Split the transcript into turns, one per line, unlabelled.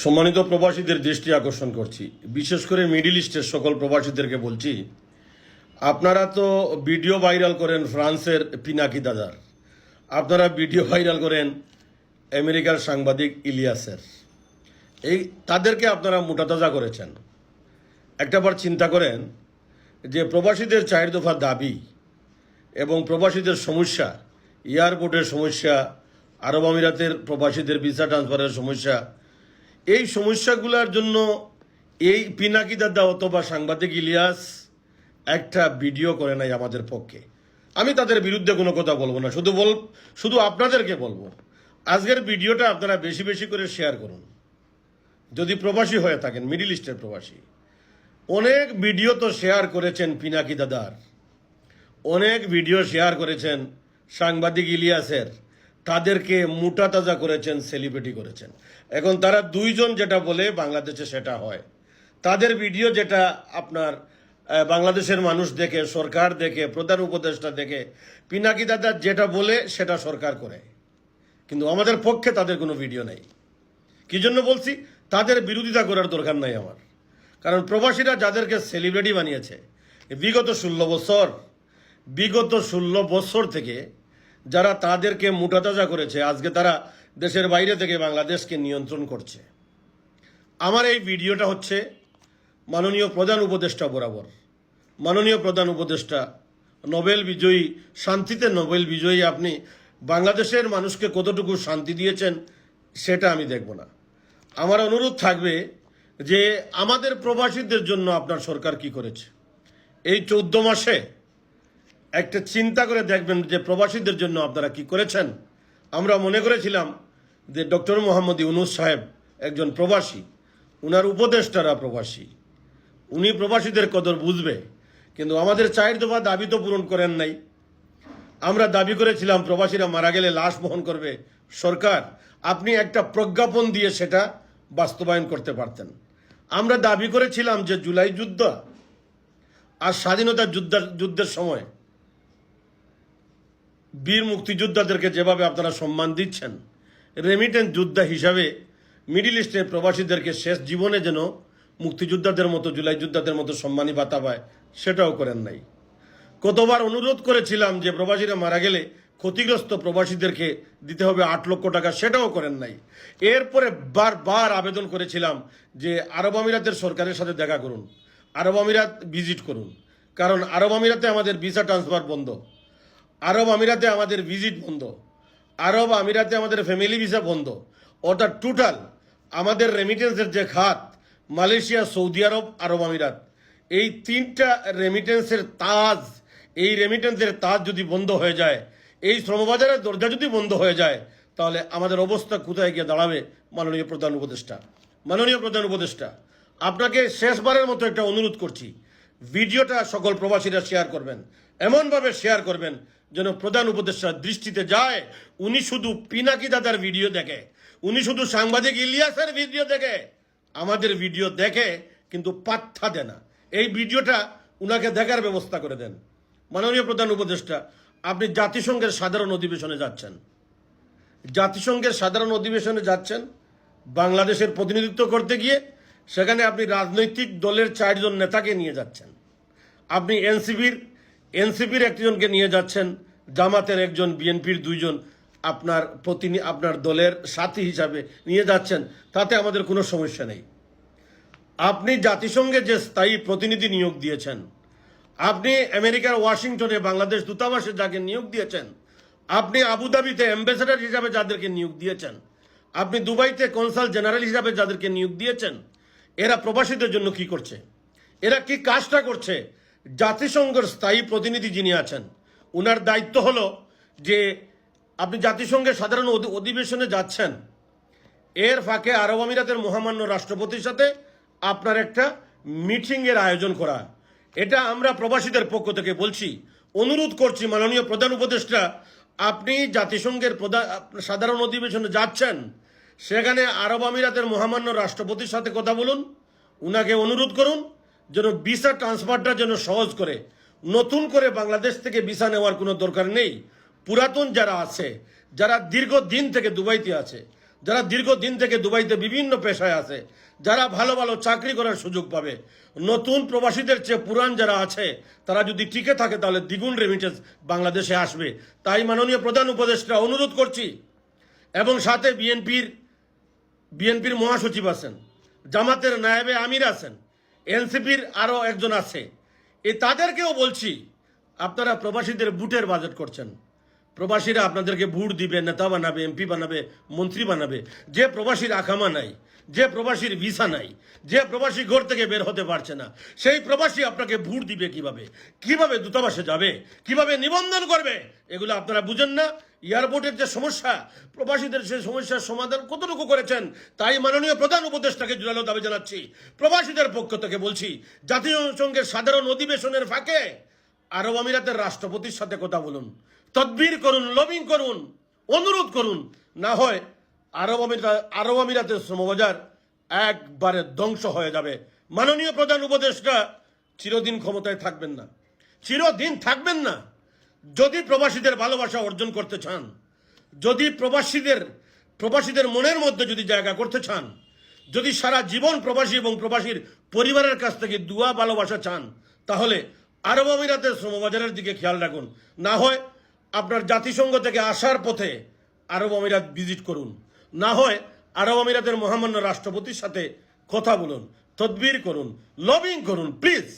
সম্মানিত প্রবাসীদের দৃষ্টি আকর্ষণ করছি। বিশেষ করে মিডিল ইস্টের সকল প্রবাসীদেরকে বলছি, আপনারা তো ভিডিও ভাইরাল করেন ফ্রান্সের পিনাকি দাদার। আপনারা ভিডিও ভাইরাল করেন আমেরিকার সাংবাদিক ইলিয়াসের। এই তাদেরকে আপনারা মোটাতাজা করেছেন। একটাবার চিন্তা করেন যে প্রবাসীদের চায়ের দফা দাবি এবং প্রবাসীদের সমস্যা, এয়ারপোর্টের সমস্যা, আরব আমিরাতের প্রবাসীদের ভিসা ট্রান্সফারের সমস্যা এই সমস্যাগুলোর জন্য এই পিনাকি দাদা অথবা সাংবাদিক ইলিয়াস একটা ভিডিও করে নাই আমাদের পক্ষে। আমি তাদের বিরুদ্ধে কোনো কথা বলব না, শুধু বল, শুধু আপনাদেরকে বলব। আজকের ভিডিওটা আপনারা বেশি বেশি করে শেয়ার করুন। যদি প্রবাসী হয়ে থাকেন মিডিল ইস্টের প্রবাসী, অনেক ভিডিও তো শেয়ার করেছেন পিনাকি দাদার অনেক ভিডিও শেয়ার করেছেন সাংবাদিক ইলিয়াসের। তাদেরকে মোটা তাজা করেছেন সেলিব্রিটি করেছেন। এখন তারা দুইজন যেটা বলে বাংলাদেশে সেটা হয়। তাদের ভিডিও যেটা আপনার বাংলাদেশের মানুষ দেখে, সরকার দেখে, প্রধান উপদেষ্টা দেখে, পিনাকি দাদা যেটা বলে সেটা সরকার করে। কিন্তু আমাদের পক্ষে তাদের কোনো ভিডিও নেই। কি জন্য বলছি? তাদের বিরোধিতা করার দরকার নাই আমার। কারণ প্রবাসীরা যাদেরকে সেলিব্রিটি বানিয়েছে, বিগত ষোলো বছর, বিগত ষোলো বছর থেকে যারা তাদেরকে মোটাতাজা করেছে, আজকে তারা দেশের বাইরে থেকে বাংলাদেশকে নিয়ন্ত্রণ করছে। আমার এই ভিডিওটা হচ্ছে মাননীয় প্রধান উপদেষ্টা বরাবর। মাননীয় প্রধান উপদেষ্টা, নোবেল বিজয়ী, শান্তিতে নোবেল বিজয়ী আপনি বাংলাদেশের মানুষকে কতটুকু শান্তি দিয়েছেন সেটা আমি দেখব না। আমার অনুরোধ থাকবে যে আমাদের প্রবাসীদের জন্য আপনার সরকার কি করেছে? এই চৌদ্দ মাসে একটা চিন্তা করে দেখবেন যে প্রবাসীদের জন্য আপনারা কি করেছেন? আমরা মনে করেছিলাম যে ডক্টর মোহাম্মদ ইউনুস সাহেব একজন প্রবাসী। উনার উপদেষ্টারা প্রবাসী। উনি প্রবাসীদের কদর বুঝবে, কিন্তু আমাদের চায়ের দফা দাবি তো পূরণ করেন নাই। আমরা দাবি করেছিলাম প্রবাসীরা মারা গেলে লাশ বহন করবে সরকার। আপনি একটা প্রজ্ঞাপন দিয়ে সেটা বাস্তবায়ন করতে পারতেন। আমরা দাবি করেছিলাম যে জুলাই যুদ্ধ আর স্বাধীনতা যুদ্ধের যুদ্ধের সময় বীর মুক্তিযোদ্ধাদেরকে যেভাবে আপনারা সম্মান দিচ্ছেন রেমিটেন্স যোদ্ধা হিসাবে মিডিল ইস্টের প্রবাসীদেরকে শেষ জীবনে যেন মুক্তিযোদ্ধাদের মতো, জুলাই যোদ্ধাদের মতো সম্মানী ভাতা পায়, সেটাও করেন নাই। কতবার অনুরোধ করেছিলাম যে প্রবাসীরা মারা গেলে ক্ষতিগ্রস্ত প্রবাসীদেরকে দিতে হবে আট লক্ষ টাকা, সেটাও করেন নাই। এরপরে বারবার আবেদন করেছিলাম যে আরব আমিরাতের সরকারের সাথে দেখা করুন, আরব আমিরাত ভিজিট করুন, কারণ আরব আমিরাতে আমাদের ভিসা ট্রান্সফার বন্ধ। আরব আমিরাতে আমাদের ভিজিট বন্ধ। আরব আমিরাতে আমাদের ফ্যামিলি ভিসা বন্ধ। অর্থাৎ টোটাল আমাদের রেমিটেন্সের যে খাত, মালয়েশিয়া, সৌদি আরব আরব আমিরাত। এই তিনটা রেমিটেন্সের তাজ, এই রেমিটেন্সের তাজ যদি বন্ধ হয়ে যায়, এই শ্রমবাজারের দরজা যদি বন্ধ হয়ে যায়, তাহলে আমাদের অবস্থা কোথায় গিয়ে দাঁড়াবে মাননীয় প্রধান উপদেষ্টা? মাননীয় প্রধান উপদেষ্টা, আপনাকে শেষবারের মতো একটা অনুরোধ করছি। ভিডিওটা সকল প্রবাসীরা শেয়ার করবেন। এমনভাবে শেয়ার করবেন যেন প্রধান উপদেষ্টার দৃষ্টিতে যায়। উনি শুধু পিনাকি দাদার ভিডিও দেখে, উনি শুধু সাংবাদিক ইলিয়াসের ভিডিও দেখে। আমাদের ভিডিও দেখে, কিন্তু পাত্তা দেয় না। এই ভিডিওটা উনাকে দেখার ব্যবস্থা করে দেন। মাননীয় প্রধান উপদেষ্টা, আপনি জাতিসংঘের সাধারণ অধিবেশনে যাচ্ছেন। জাতিসংঘের সাধারণ অধিবেশনে যাচ্ছেন, বাংলাদেশের প্রতিনিধিত্ব করতে গিয়ে সেখানে আপনি রাজনৈতিক দলের চারজন নেতাকে নিয়ে যাচ্ছেন। আপনি এনসিপির এনসিপির একজনকে নিয়ে যাচ্ছেন, জামাতের একজন, বিএনপির দুইজন আপনার প্রতিনি, আপনার দলের সাথী হিসাবে নিয়ে যাচ্ছেন, তাতে আমাদের কোনো সমস্যা নেই। আপনি জাতিসংঘে যে স্থায়ী প্রতিনিধি নিয়োগ দিয়েছেন, আপনি আমেরিকার ওয়াশিংটনে বাংলাদেশ দূতাবাসে যাকে নিয়োগ দিয়েছেন, আপনি আবুধাবিতে অ্যাম্বাসেডর হিসাবে যাদেরকে নিয়োগ দিয়েছেন, আপনি দুবাইতে কনসাল জেনারেল হিসাবে যাদেরকে নিয়োগ দিয়েছেন এরা প্রবাসীদের জন্য কি করছে? এরা কি কাজটা করছে? জাতিসংঘের স্থায়ী প্রতিনিধি যিনি আছেন ওনার দায়িত্ব হলো যে আপনি জাতিসংঘের সাধারণ অধি- অধিবেশনে যাচ্ছেন, এর ফাঁকে আরব আমিরাতের মহামান্য রাষ্ট্রপতির সাথে আপনার একটা মিটিং এর আয়োজন করা। এটা আমরা প্রবাসীদের পক্ষ থেকে বলছি, অনুরোধ করছি মাননীয় প্রধান উপদেষ্টা, আপনি জাতিসংঘের প্রধান সাধারণ অধিবেশনে যাচ্ছেন সেখানে আরব আমিরাতের মহামান্য রাষ্ট্রপতির সাথে কথা বলুন, উনাকে অনুরোধ করুন যেন ভিসা ট্রান্সফারটা যেন সহজ করে, নতুন করে বাংলাদেশ থেকে ভিসা নেওয়ার কোনো দরকার নেই। পুরাতন যারা আছে, যারা দীর্ঘ দিন থেকে দুবাইতে আছে, যারা দীর্ঘ দিন থেকে দুবাইতে বিভিন্ন পেশায় আছে, যারা ভালো ভালো চাকরি করার সুযোগ পাবে, নতুন প্রবাসীদের চেয়ে পুরান যারা আছে, তারা যদি টিকে থাকে তাহলে দ্বিগুণ রেমিটেন্স বাংলাদেশে আসবে। তাই মাননীয় প্রধান উপদেষ্টা অনুরোধ করছি, এবং সাথে বিএনপির বিএনপির মহাসচিব আছেন, জামাতের নায়েবে আমির আছেন, এনসিপির আরও একজন আছে। এই তাদেরকেও বলছি, আপনারা প্রবাসীদের বুটের বাজেট করছেন। প্রবাসীরা আপনাদেরকে ভোট দিবে, নেতা বানাবে, এমপি বানাবে, মন্ত্রী বানাবে। যে প্রবাসীর আকামা নাই, যে প্রবাসীর ভিসা নাই, যে প্রবাসী ঘর থেকে বের হতে পারছে না, সেই প্রবাসী আপনাকে ভোট দিবে কীভাবে? কীভাবে দূতাবাসে যাবে? কীভাবে নিবন্ধন করবে? এগুলো আপনারা বুঝেন না। এয়ারপোর্টের যে সমস্যা, প্রবাসীদের সেই সমস্যার সমাধান কতটুকু করেছেন, তাই মাননীয় প্রধান উপদেষ্টাকে জোরালো দাবি জানাচ্ছি। প্রবাসীদের পক্ষ থেকে বলছি, জাতীয় সংঘের সাধারণ অধিবেশনের ফাঁকে আরব আমিরাতের রাষ্ট্রপতির সাথে কথা বলুন। তদবির করুন, লবিং করুন, অনুরোধ করুন। না হয় আরব আমিরাত আরব আমিরাতের শ্রমবাজার একবারে ধ্বংস হয়ে যাবে। মাননীয় প্রধান উপদেষ্টা, চিরদিন ক্ষমতায় থাকবেন না। চিরদিন থাকবেন না। যদি প্রবাসীদের ভালোবাসা অর্জন করতে চান, যদি প্রবাসীদের প্রবাসীদের মনের মধ্যে যদি জায়গা করতে চান, যদি সারা জীবন প্রবাসী এবং প্রবাসীর পরিবারের কাছ থেকে দুয়া ভালোবাসা চান, তাহলে আরব আমিরাতের শ্রমবাজারের দিকে খেয়াল রাখুন। না হয় আপনার জাতিসংঘ থেকে আসার পথে আরব আমিরাত ভিজিট করুন। না হয় আরব আমিরাতের মহামান্য রাষ্ট্রপতির সাথে কথা বলুন, তদবির করুন লবিং করুন প্লিজ